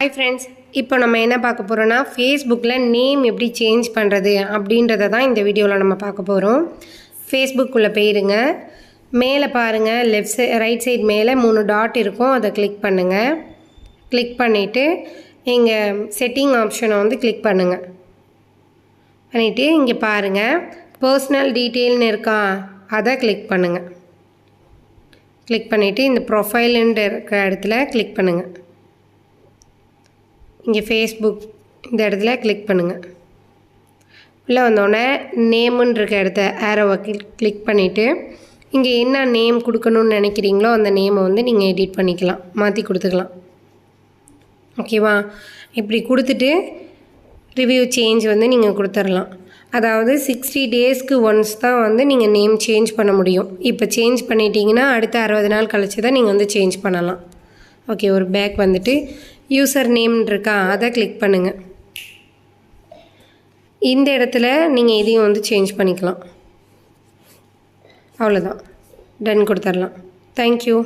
Hi friends இப்போ நம்ம என்ன பார்க்க போகிறோன்னா ஃபேஸ்புக்கில் நேம் எப்படி சேஞ்ச் பண்ணுறது அப்படின்றத தான் இந்த வீடியோவில் நம்ம பார்க்க போகிறோம் ஃபேஸ்புக்குள்ளே போயிருங்க. மேலே பாருங்கள் லெஃப்ட் சை ரைட் சைடு மேலே மூணு டாட் இருக்கும். அதை கிளிக் பண்ணுங்கள் கிளிக் பண்ணிவிட்டு இங்கே செட்டிங் ஆப்ஷனை வந்து கிளிக் பண்ணுங்கள் பண்ணிவிட்டு இங்கே பாருங்கள் பர்சனல் டீட்டெயில்னு இருக்கா? அதை கிளிக் பண்ணுங்கள் கிளிக் பண்ணிவிட்டு இந்த ப்ரொஃபைலுன்ற இருக்கிற இடத்துல கிளிக் பண்ணுங்கள் இங்கே ஃபேஸ்புக் இந்த இடத்துல கிளிக் பண்ணுங்கள் உள்ளே வந்தோடனே நேமுன்னு இருக்க இடத்த ஆரோவை கிளிக் கிளிக் பண்ணிவிட்டு இங்கே என்ன நேம் கொடுக்கணும்னு நினைக்கிறீங்களோ அந்த நேமை வந்து நீங்கள் எடிட் பண்ணிக்கலாம் மாற்றி கொடுத்துக்கலாம். ஓகேவா இப்படி கொடுத்துட்டு ரிவ்யூ சேஞ்ச் வந்து நீங்கள் கொடுத்துடலாம். அதாவது சிக்ஸ்டி டேஸ்க்கு ஒன்ஸ் தான் வந்து நீங்கள் நேம் சேஞ்ச் பண்ண முடியும். இப்போ சேஞ்ச் பண்ணிட்டீங்கன்னா அடுத்த அறுபது நாள் கழிச்சு தான் நீங்கள் வந்து சேஞ்ச் பண்ணலாம். ஓகே ஒரு பேக் வந்துட்டு யூசர் நேம் இருக்கா? அதை கிளிக் பண்ணுங்கள் இந்த இடத்துல நீங்கள் இதையும் வந்து சேஞ்ச் பண்ணிக்கலாம். அவ்வளோதான் டன் கொடுத்துடலாம். தேங்க்யூ